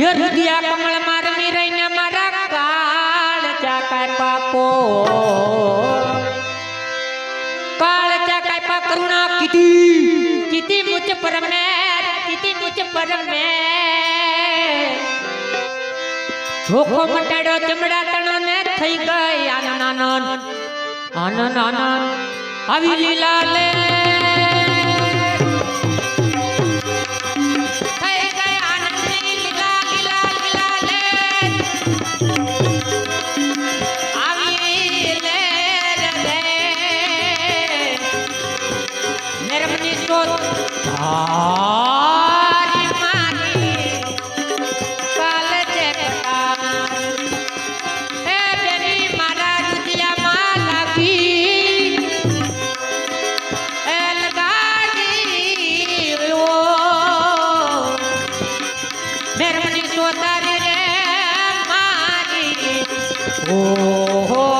યો રુદિયા કમળ મારમી રહીને મારા કાળ ચાકાય પાપો. કાળ ચાકાય પા કરુણા કીધી. કીધી મુચ પરમે કીધી મુચ પરમે જોખો મટાડ્યો ચમડા તણો ને થઈ ગઈ આનંદ આનંદ. આનંદ આનંદ. આવી લીલા લે 哦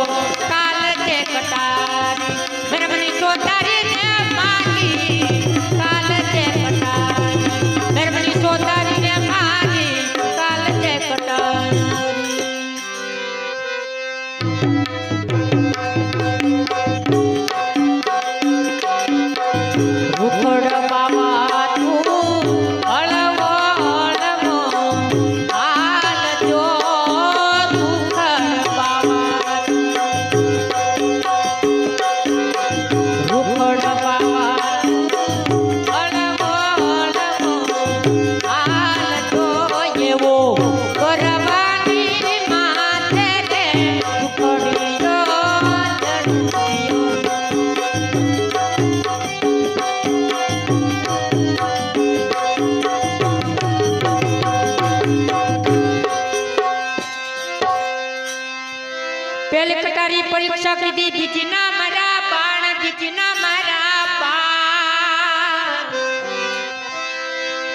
પરીક્ષા કીધી બીજી ના મારા બાણ બીજી ના મારા બાણ.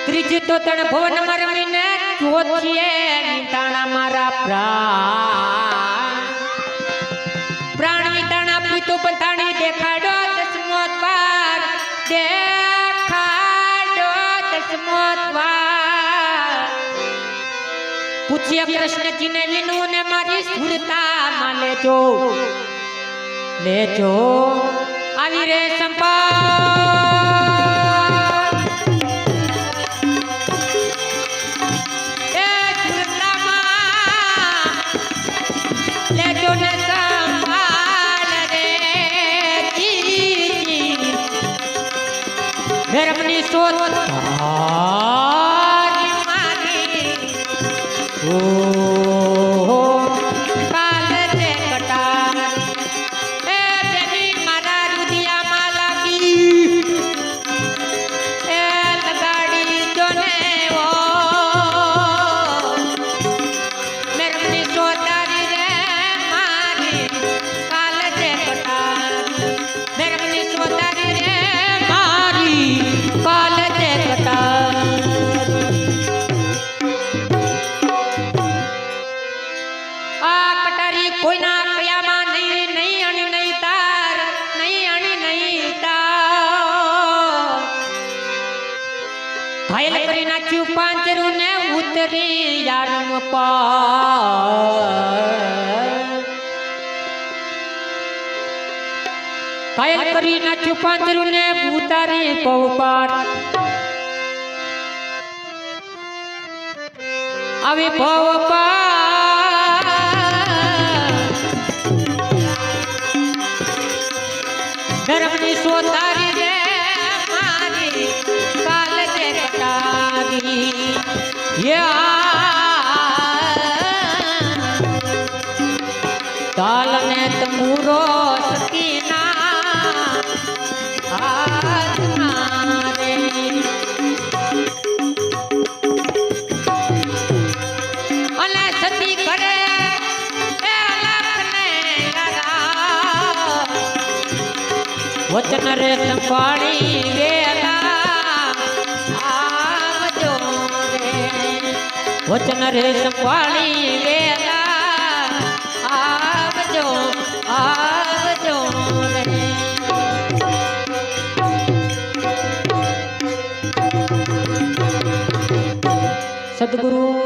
ત્રીજી તો તણ ભવન મરમીને ચોથીએ તાણા મારા પ્રાણ. પૂછ્યા કૃષ્ણજીને વિનુ ને મારી સુરતા માં લેજો લેજો આવી રે સંપા એ સુરતામાં લેજો ને સંભાળ રે જી ધર્મની શોધ Oh. ઘાયલ કરી નાખ્યું પાંચરું ને ઉતરી યારમ પાર ઘાયલ કરી નાખ્યું પાંચરું ને ઉતારી પવપાર આવે પવપાર વચન રે સંભાળી વેલા આવજો રે. વચન રે સંભાળી વેલા આવજો આવજો રે. સદગુરુ